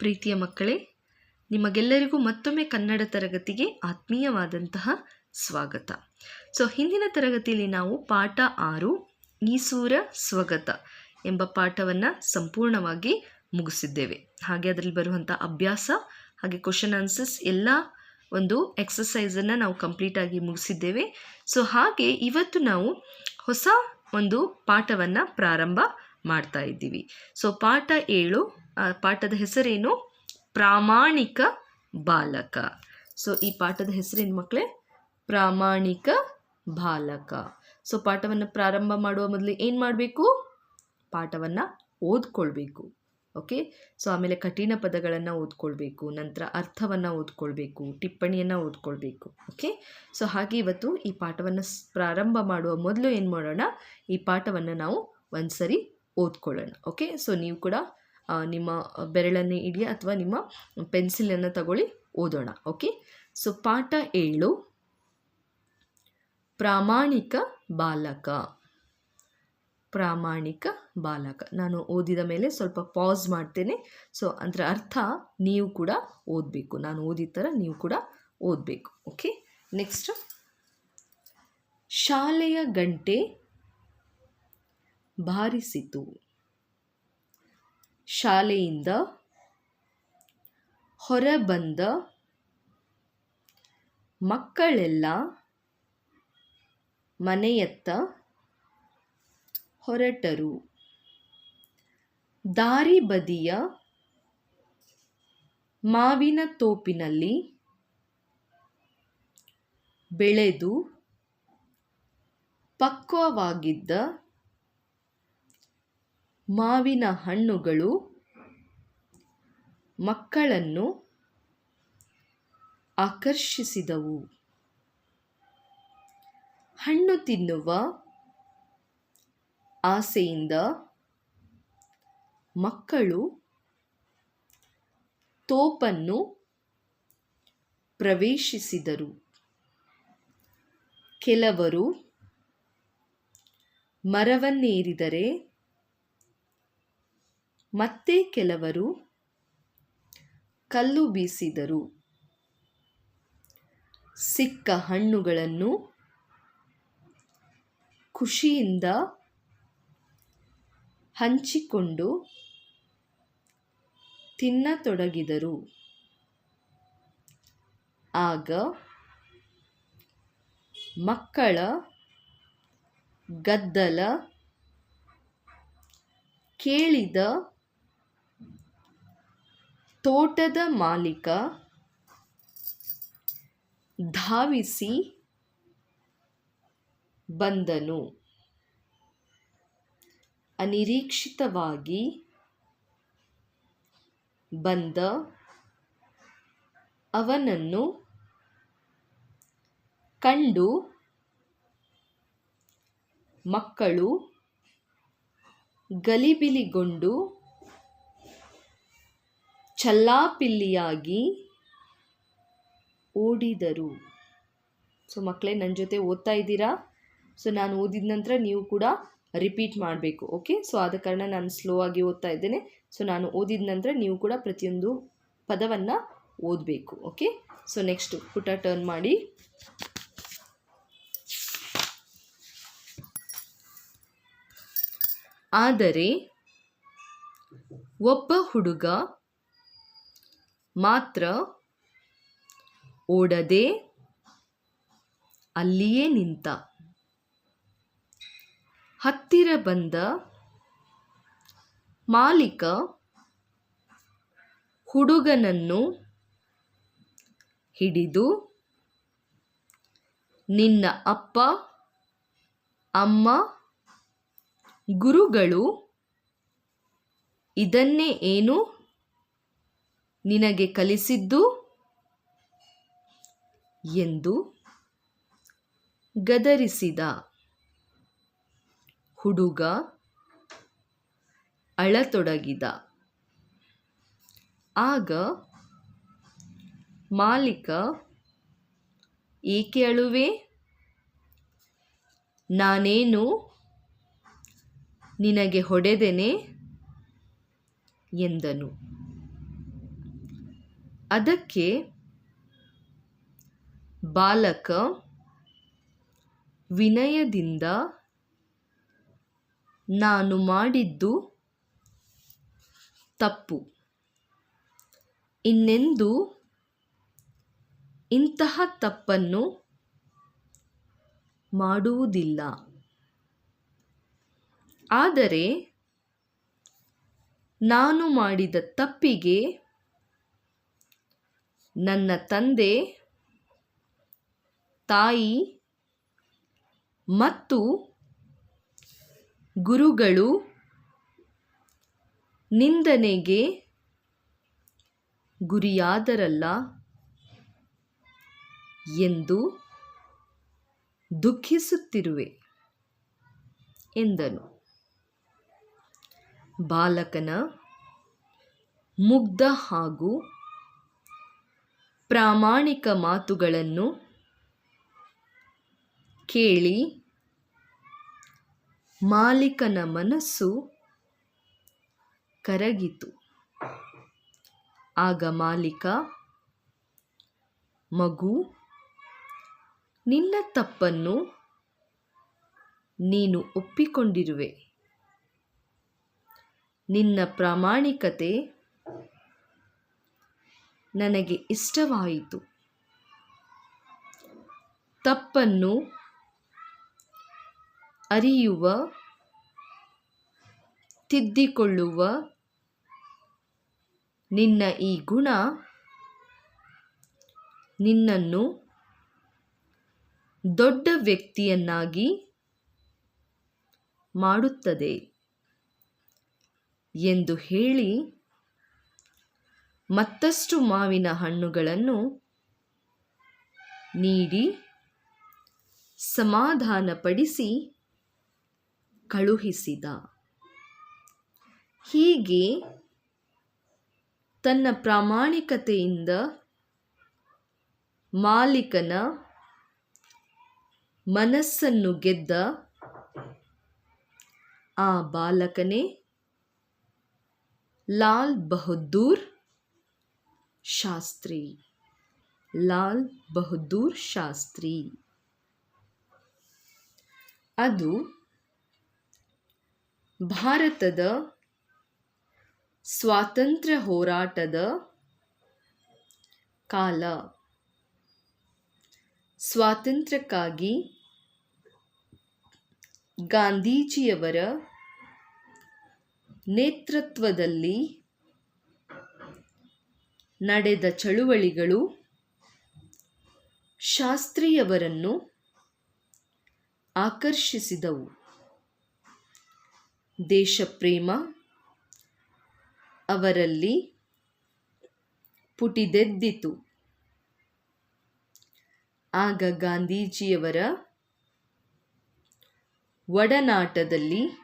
ಪ್ರೀತಿಯ ಮಕ್ಕಳೇ, ನಿಮಗೆಲ್ಲರಿಗೂ ಮತ್ತೊಮ್ಮೆ ಕನ್ನಡ ತರಗತಿಗೆ ಆತ್ಮೀಯವಾದಂತಹ ಸ್ವಾಗತ. ಸೊ ಹಿಂದಿನ ತರಗತಿಯಲ್ಲಿ ನಾವು ಪಾಠ ಆರು, ಈಸೂರ ಸ್ವಗತ ಎಂಬ ಪಾಠವನ್ನು ಸಂಪೂರ್ಣವಾಗಿ ಮುಗಿಸಿದ್ದೇವೆ. ಹಾಗೆ ಅದರಲ್ಲಿ ಬರುವಂಥ ಅಭ್ಯಾಸ, ಹಾಗೆ ಕ್ವಶನ್ ಆನ್ಸರ್ಸ್ ಎಲ್ಲ ಒಂದು ಎಕ್ಸಸೈಸನ್ನು ನಾವು ಕಂಪ್ಲೀಟಾಗಿ ಮುಗಿಸಿದ್ದೇವೆ. ಸೊ ಹಾಗೆ ಇವತ್ತು ನಾವು ಹೊಸ ಒಂದು ಪಾಠವನ್ನು ಪ್ರಾರಂಭ ಮಾಡ್ತಾ ಇದ್ದೀವಿ. ಸೊ ಪಾಠ ಏಳು ಆ ಪಾಠದ ಹೆಸರೇನು? ಪ್ರಾಮಾಣಿಕ ಬಾಲಕ. ಸೊ ಈ ಪಾಠದ ಹೆಸರೇನು ಮಕ್ಕಳೇ ಪ್ರಾಮಾಣಿಕ ಬಾಲಕ. ಸೊ ಪಾಠವನ್ನು ಪ್ರಾರಂಭ ಮಾಡುವ ಮೊದಲು ಏನು ಮಾಡಬೇಕು? ಪಾಠವನ್ನು ಓದ್ಕೊಳ್ಬೇಕು. ಓಕೆ ಸೊ ಆಮೇಲೆ ಕಠಿಣ ಪದಗಳನ್ನು ಓದ್ಕೊಳ್ಬೇಕು. ನಂತರ ಅರ್ಥವನ್ನು ಓದ್ಕೊಳ್ಬೇಕು. ಟಿಪ್ಪಣಿಯನ್ನು ಓದ್ಕೊಳ್ಬೇಕು. ಓಕೆ ಸೊ ಹಾಗೆ ಇವತ್ತು ಈ ಪಾಠವನ್ನು ಪ್ರಾರಂಭ ಮಾಡುವ ಮೊದಲು ಏನು ಮಾಡೋಣ? ಈ ಪಾಠವನ್ನು ನಾವು ಒಂದು ಸರಿ ಓದ್ಕೊಳ್ಳೋಣ. ಓಕೆ ಸೊ ನೀವು ಕೂಡ ನಿಮ್ಮ ಬೆರಳನ್ನೇ ಇಡಿ ಅಥವಾ ನಿಮ್ಮ ಪೆನ್ಸಿಲನ್ನು ತಗೊಳ್ಳಿ, ಓದೋಣ, ಓಕೆ? ಸೊ, ಪಾಠ ಏಳು. ಪ್ರಾಮಾಣಿಕ ಬಾಲಕ. ಪ್ರಾಮಾಣಿಕ ಬಾಲಕ. ನಾನು ಓದಿದ ಮೇಲೆ ಸ್ವಲ್ಪ ಪಾಸ್ ಮಾಡ್ತೇನೆ. ಸೊ, ಅದರ ಅರ್ಥ, ನೀವು ಕೂಡ ಓದಬೇಕು. ನಾನು ಓದಿದ ಥರ ನೀವು ಕೂಡ ಓದಬೇಕು, ಓಕೆ? ನೆಕ್ಸ್ಟ್ ಶಾಲೆಯ ಗಂಟೆ ಬಾರಿಸಿತು. ಶಾಲೆಯಿಂದ ಹೊರಬಂದ ಮಕ್ಕಳೆಲ್ಲ ಮನೆಯತ್ತ ಹೊರಟರು. ದಾರಿ ಬದಿಯ ಮಾವಿನ ತೋಪಿನಲ್ಲಿ ಬೆಳೆದು ಪಕ್ವವಾಗಿದ್ದ ಮಾವಿನ ಹಣ್ಣುಗಳು ಮಕ್ಕಳನ್ನು ಆಕರ್ಷಿಸಿದವು. ಹಣ್ಣು ತಿನ್ನುವ ಆಸೆಯಿಂದ ಮಕ್ಕಳು ತೋಪನ್ನು ಪ್ರವೇಶಿಸಿದರು. ಕೆಲವರು ಮರವನ್ನೇರಿದರೆ ಮತ್ತೆ ಕೆಲವರು ಕಲ್ಲು ಬೀಸಿದರು. ಸಿಕ್ಕ ಹಣ್ಣುಗಳನ್ನು ಖುಷಿಯಿಂದ ಹಂಚಿಕೊಂಡು ತಿನ್ನತೊಡಗಿದರು. ಆಗ ಮಕ್ಕಳ ಗದ್ದಲ ಕೇಳಿದ ತೋಟದ ಮಾಲೀಕ ಧಾವಿಸಿ ಬಂದನು. ಅನಿರೀಕ್ಷಿತವಾಗಿ ಬಂದ ಅವನನ್ನು ಕಂಡು ಮಕ್ಕಳು ಗಲಿಬಿಲಿಗೊಂಡು ಚಲ್ಲಾಪಿಲ್ಲಿಯಾಗಿ ಓಡಿದರು. ಸೊ ಮಕ್ಕಳೇ ನನ್ನ ಜೊತೆ ಓದ್ತಾ ಇದ್ದೀರಾ? ಸೊ ನಾನು ಓದಿದ ನಂತರ ನೀವು ಕೂಡ ರಿಪೀಟ್ ಮಾಡಬೇಕು, ಓಕೆ? ಸೊ ಆದ ಕಾರಣ ನಾನು ಸ್ಲೋ ಆಗಿ ಓದ್ತಾ ಇದ್ದೇನೆ. ಸೊ ನಾನು ಓದಿದ ನಂತರ ನೀವು ಕೂಡ ಪ್ರತಿಯೊಂದು ಪದವನ್ನು ಓದಬೇಕು, ಓಕೆ? ಸೊ ನೆಕ್ಸ್ಟ್ ಪುಟ ಟರ್ನ್ ಮಾಡಿ. ಆದರೆ ಒಬ್ಬ ಹುಡುಗ ಮಾತ್ರ ಓಡದೆ ಅಲ್ಲಿಯೇ ನಿಂತ ಹತ್ತಿರ ಬಂದ ಮಾಲೀಕ ಹುಡುಗನನ್ನು ಹಿಡಿದು, ನಿನ್ನ ಅಪ್ಪ, ಅಮ್ಮ, ಗುರುಗಳು ಇದನ್ನೇ ಏನು ನಿನಗೆ ಕಲಿಸಿದ್ದು ಎಂದು ಗದರಿಸಿದ ಹುಡುಗ ಅಳತೊಡಗಿದ. ಆಗ ಮಾಲೀಕ ಏಕೆ ಅಳುವೆ? ನಾನೇನು ನಿನಗೆ ಹೊಡೆದೆನೆ? ಎಂದನು. ಅದಕ್ಕೆ ಬಾಲಕ ವಿನಯದಿಂದ ನಾನು ಮಾಡಿದ್ದು ತಪ್ಪು. ಇನ್ನೆಂದು ಇಂತಹ ತಪ್ಪನ್ನು ಮಾಡುವುದಿಲ್ಲ. ಆದರೆ ನಾನು ಮಾಡಿದ ತಪ್ಪಿಗೆ ನನ್ನ ತಂದೆ ತಾಯಿ ಮತ್ತು ಗುರುಗಳು ನಿಂದನೆಗೆ ಗುರಿಯಾದರಲ್ಲ ಎಂದು ದುಃಖಿಸುತ್ತಿರುವೆ ಎಂದನು. ಬಾಲಕನ ಮುಗ್ಧ ಹಾಗೂ ಪ್ರಾಮಾಣಿಕ ಮಾತುಗಳನ್ನು ಕೇಳಿ ಮಾಲೀಕನ ಮನಸ್ಸು ಕರಗಿತು. ಆಗ ಮಾಲೀಕ, ಮಗು, ನಿನ್ನ ತಪ್ಪನ್ನು ನೀನು ಒಪ್ಪಿಕೊಂಡಿರುವೆ. ನಿನ್ನ ಪ್ರಾಮಾಣಿಕತೆ ನನಗೆ ಇಷ್ಟವಾಯಿತು. ತಪ್ಪನ್ನು ಅರಿಯುವ ತಿದ್ದಿಕೊಳ್ಳುವ ನಿನ್ನ ಈ ಗುಣ ನಿನ್ನನ್ನು ದೊಡ್ಡ ವ್ಯಕ್ತಿಯನ್ನಾಗಿ ಮಾಡುತ್ತದೆ ಎಂದು ಹೇಳಿ ಮತ್ತಷ್ಟು ಮಾವಿನ ಹಣ್ಣುಗಳನ್ನು ನೀಡಿ ಸಮಾಧಾನಪಡಿಸಿ ಕಳುಹಿಸಿದ. ಹೀಗೆ ತನ್ನ ಪ್ರಾಮಾಣಿಕತೆಯಿಂದ ಮಾಲೀಕನ ಮನಸ್ಸನ್ನು ಗೆದ್ದ ಆ ಬಾಲಕನೇ ಲಾಲ್ ಬಹದ್ದೂರ್ ಶಾಸ್ತ್ರಿ. ಲಾಲ್ ಬಹದ್ದೂರ್ ಶಾಸ್ತ್ರಿ. ಅದು ಭಾರತದ ಸ್ವಾತಂತ್ರ್ಯ ಹೋರಾಟದ ಕಾಲ. ಸ್ವಾತಂತ್ರ್ಯಕ್ಕಾಗಿ ಗಾಂಧೀಜಿಯವರ ನೇತೃತ್ವದಲ್ಲಿ ನಡೆದ ಚಳುವಳಿಗಳು ಶಾಸ್ತ್ರಿಯವರನ್ನು ಆಕರ್ಷಿಸಿದವು. ದೇಶಪ್ರೇಮ ಅವರಲ್ಲಿ ಪುಟಿದೆದ್ದಿತು. ಆಗ ಗಾಂಧೀಜಿಯವರ ಒಡನಾಟದಲ್ಲಿ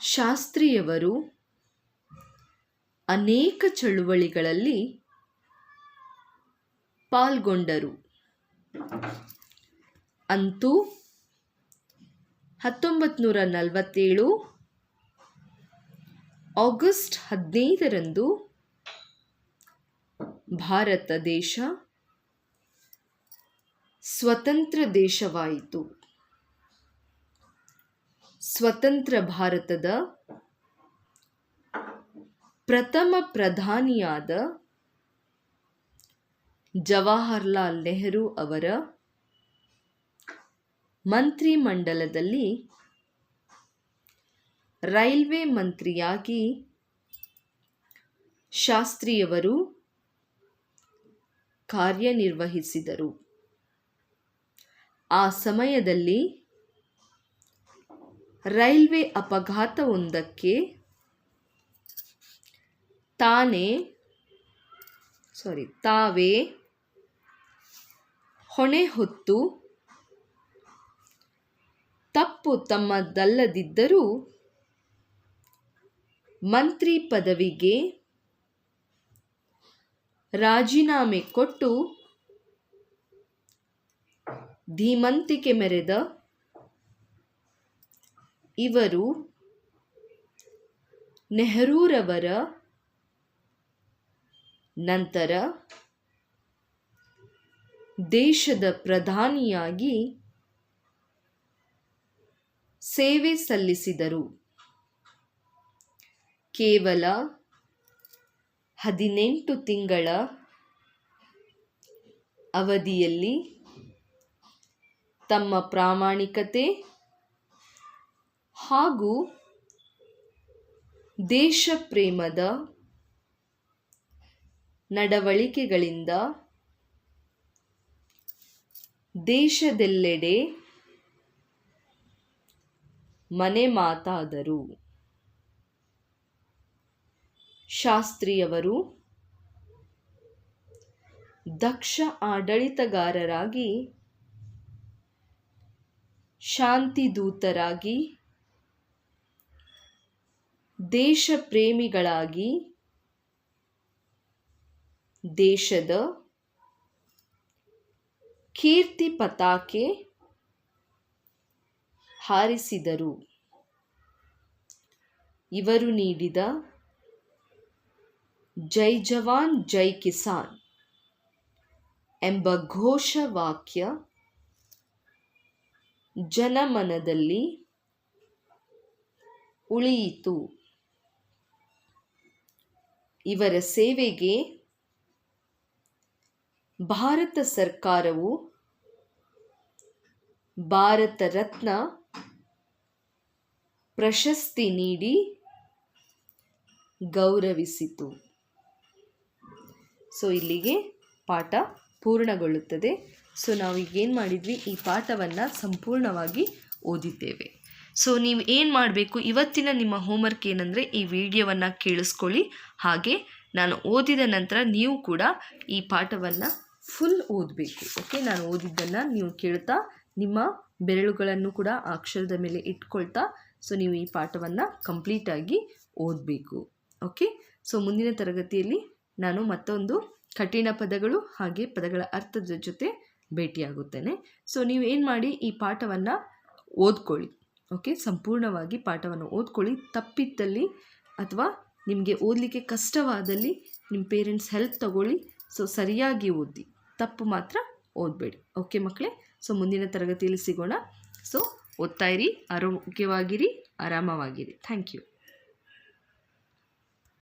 ಶಾಸ್ತ್ರಿಯವರು ಅನೇಕ ಚಳುವಳಿಗಳಲ್ಲಿ ಪಾಲ್ಗೊಂಡರು. ಅಂತೂ ಹತ್ತೊಂಬತ್ತು ನೂರ ನಲವತ್ತೇಳು ಆಗಸ್ಟ್ ಹದಿನೈದರಂದು ಭಾರತ ದೇಶ ಸ್ವತಂತ್ರ ದೇಶವಾಯಿತು. ಸ್ವತಂತ್ರ ಭಾರತದ ಪ್ರಥಮ ಪ್ರಧಾನಿಯಾದ ಜವಾಹರ್ಲಾಲ್ ನೆಹರು ಅವರ ಮಂತ್ರಿಮಂಡಲದಲ್ಲಿ ರೈಲ್ವೆ ಮಂತ್ರಿಯಾಗಿ ಶಾಸ್ತ್ರಿಯವರು ಕಾರ್ಯನಿರ್ವಹಿಸಿದರು. ಆ ಸಮಯದಲ್ಲಿ ರೈಲ್ವೆ ಅಪಘಾತವೊಂದಕ್ಕೆ ತಾನೇ ಸಾರಿ ತಾವೇ ಹೊಣೆ ಹೊತ್ತು ತಪ್ಪು ತಮ್ಮದಲ್ಲದಿದ್ದರೂ ಮಂತ್ರಿ ಪದವಿಗೆ ರಾಜೀನಾಮೆ ಕೊಟ್ಟು ಧೀಮಂತಿಕೆ ಮೆರೆದ ಇವರು ನೆಹರೂರವರ ನಂತರ ದೇಶದ ಪ್ರಧಾನಿಯಾಗಿ ಸೇವೆ ಸಲ್ಲಿಸಿದರು. ಕೇವಲ ಹದಿನೆಂಟು ತಿಂಗಳ ಅವಧಿಯಲ್ಲಿ ತಮ್ಮ ಪ್ರಾಮಾಣಿಕತೆ ಹಾಗೂ ದೇಶ ಪ್ರೇಮದ ನಡವಳಿಕೆಗಳಿಂದ ದೇಶದೆಲ್ಲೆಡೆ ಮನೆ ಮಾತಾದರು ಶಾಸ್ತ್ರಿಯವರು ದಕ್ಷ ಆಡಳಿತಗಾರರಾಗಿ ಶಾಂತಿದೂತರಾಗಿ ದೇಶ ಪ್ರೇಮಿಗಳಾಗಿ ದೇಶದ ಕೀರ್ತಿ ಪತಾಕೆ ಹಾರಿಸಿದರು. ಇವರು ನೀಡಿದ ಜೈ ಜವಾನ್, ಜೈ ಕಿಸಾನ್ ಎಂಬ ಘೋಷವಾಕ್ಯ ಜನಮನದಲ್ಲಿ ಉಳಿಯಿತು. ಇವರ ಸೇವೆಗೆ ಭಾರತ ಸರ್ಕಾರವು ಭಾರತ ರತ್ನ ಪ್ರಶಸ್ತಿ ನೀಡಿ ಗೌರವಿಸಿತು. ಸೊ ಇಲ್ಲಿಗೆ ಪಾಠ ಪೂರ್ಣಗೊಳ್ಳುತ್ತದೆ. ಸೊ ನಾವು ಈಗ ಏನು ಮಾಡಿದ್ವಿ? ಈ ಪಾಠವನ್ನು ಸಂಪೂರ್ಣವಾಗಿ ಓದಿದ್ದೇವೆ. ಸೊ ನೀವು ಏನು ಮಾಡಬೇಕು? ಇವತ್ತಿನ ನಿಮ್ಮ ಹೋಮ್ವರ್ಕ್ ಏನಂದರೆ ಈ ವಿಡಿಯೋವನ್ನು ಕೇಳಿಸ್ಕೊಳ್ಳಿ. ಹಾಗೆ ನಾನು ಓದಿದ ನಂತರ ನೀವು ಕೂಡ ಈ ಪಾಠವನ್ನು ಫುಲ್ ಓದಬೇಕು ಓಕೆ ನಾನು ಓದಿದ್ದನ್ನು ನೀವು ಕೇಳ್ತಾ ನಿಮ್ಮ ಬೆರಳುಗಳನ್ನು ಕೂಡ ಅಕ್ಷರದ ಮೇಲೆ ಇಟ್ಕೊಳ್ತಾ ಸೊ ನೀವು ಈ ಪಾಠವನ್ನು ಕಂಪ್ಲೀಟಾಗಿ ಓದಬೇಕು ಓಕೆ ಸೊ ಮುಂದಿನ ತರಗತಿಯಲ್ಲಿ ನಾನು ಮತ್ತೊಂದು ಕಠಿಣ ಪದಗಳು ಹಾಗೆ ಪದಗಳ ಅರ್ಥದ ಜೊತೆ ಭೇಟಿಯಾಗುತ್ತೇನೆ. ಸೊ ನೀವು ಏನು ಮಾಡಿ ಈ ಪಾಠವನ್ನು ಓದ್ಕೊಳ್ಳಿ ಓಕೆ ಸಂಪೂರ್ಣವಾಗಿ ಪಾಠವನ್ನು ಓದ್ಕೊಳ್ಳಿ. ತಪ್ಪಿದ್ದಲ್ಲಿ ಅಥವಾ ನಿಮಗೆ ಓದಲಿಕ್ಕೆ ಕಷ್ಟವಾದಲ್ಲಿ ನಿಮ್ಮ ಪೇರೆಂಟ್ಸ್ ಹೆಲ್ಪ್ ತಗೊಳ್ಳಿ ಸೊ ಸರಿಯಾಗಿ ಓದಿ. ತಪ್ಪು ಮಾತ್ರ ಓದಬೇಡಿ. ಓಕೆ ಮಕ್ಕಳೇ? ಸೊ ಮುಂದಿನ ತರಗತಿಯಲ್ಲಿ ಸಿಗೋಣ. ಸೊ ಓದ್ತಾ ಇರಿ, ಆರೋಗ್ಯವಾಗಿರಿ, ಆರಾಮವಾಗಿರಿ. Thank you